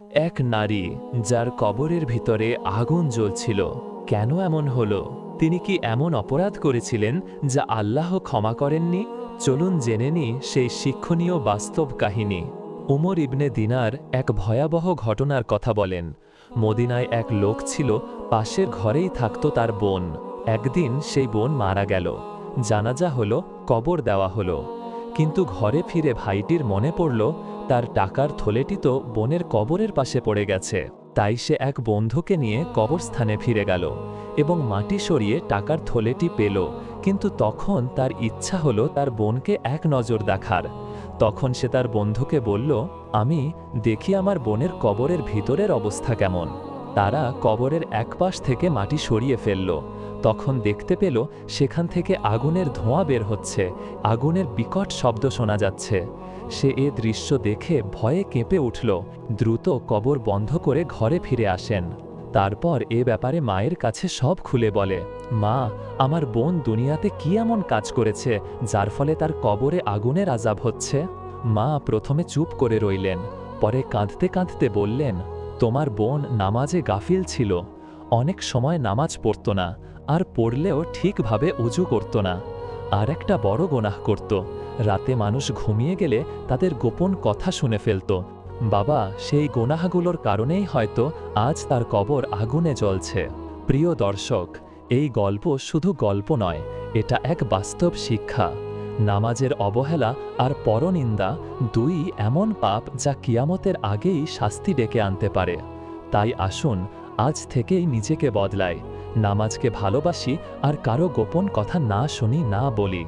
এক নারী যার কবরের ভিতরে আগুন জ্বলছিল, কেন এমন হলো? তিনি কি এমন অপরাধ করেছিলেন যা আল্লাহ ক্ষমা করেননি? চলুন জেনে নি সেই শিক্ষণীয় বাস্তব কাহিনী। উমর ইবনে দিনার এক ভয়াবহ ঘটনার কথা বলেন। মদিনায় এক লোক ছিল, পাশের ঘরেই থাকত তার বোন। একদিন সেই বোন মারা গেল। জানাজা হলো, কবর দেওয়া হলো। কিন্তু ঘরে ফিরে ভাইটির মনে পড়ল তার টাকার থলেটি তো বোনের কবরের পাশে পড়ে গেছে। তাই সে এক বন্ধুকে নিয়ে কবরস্থানে ফিরে গেল এবং মাটি সরিয়ে টাকার থলেটি পেল। কিন্তু তখন তার ইচ্ছা হলো তার বোনকে এক নজর দেখার। তখন সে তার বন্ধুকে বলল, আমি দেখি আমার বোনের কবরের ভিতরের অবস্থা কেমন। তারা কবরের এক পাশ থেকে মাটি সরিয়ে ফেলল। তখন দেখতে পেল সেখান থেকে আগুনের ধোঁয়া বের হচ্ছে, আগুনের বিকট শব্দ শোনা যাচ্ছে। সে এ দৃশ্য দেখে ভয়ে কেঁপে উঠল, দ্রুত কবর বন্ধ করে ঘরে ফিরে আসেন। তারপর এ ব্যাপারে মায়ের কাছে সব খুলে বলে, মা, আমার বোন দুনিয়াতে কি এমন কাজ করেছে যার ফলে তার কবরে আগুনের আজাব হচ্ছে? মা প্রথমে চুপ করে রইলেন, পরে কাঁদতে কাঁদতে বললেন, তোমার বোন নামাজে গাফিল ছিল। অনেক সময় নামাজ পড়ত না, আর পড়লেও ঠিকভাবে উজু করত না। আর একটা বড় গোনাহ করত। রাতে মানুষ ঘুমিয়ে গেলে তাদের গোপন কথা শুনে ফেলত। বাবা, সেই গোনাহাগুলোর কারণেই হয়তো আজ তার কবর আগুনে জ্বলছে। প্রিয় দর্শক, এই গল্প শুধু গল্প নয়, এটা এক বাস্তব শিক্ষা। নামাজের অবহেলা আর পরনিন্দা দুই এমন পাপ যা কিয়ামতের আগেই শাস্তি ডেকে আনতে পারে। তাই আসুন আজ থেকেই নিজেকে বদলায়। নামাজকে ভালোবাসি আর কারও গোপন কথা না শুনি না বলি।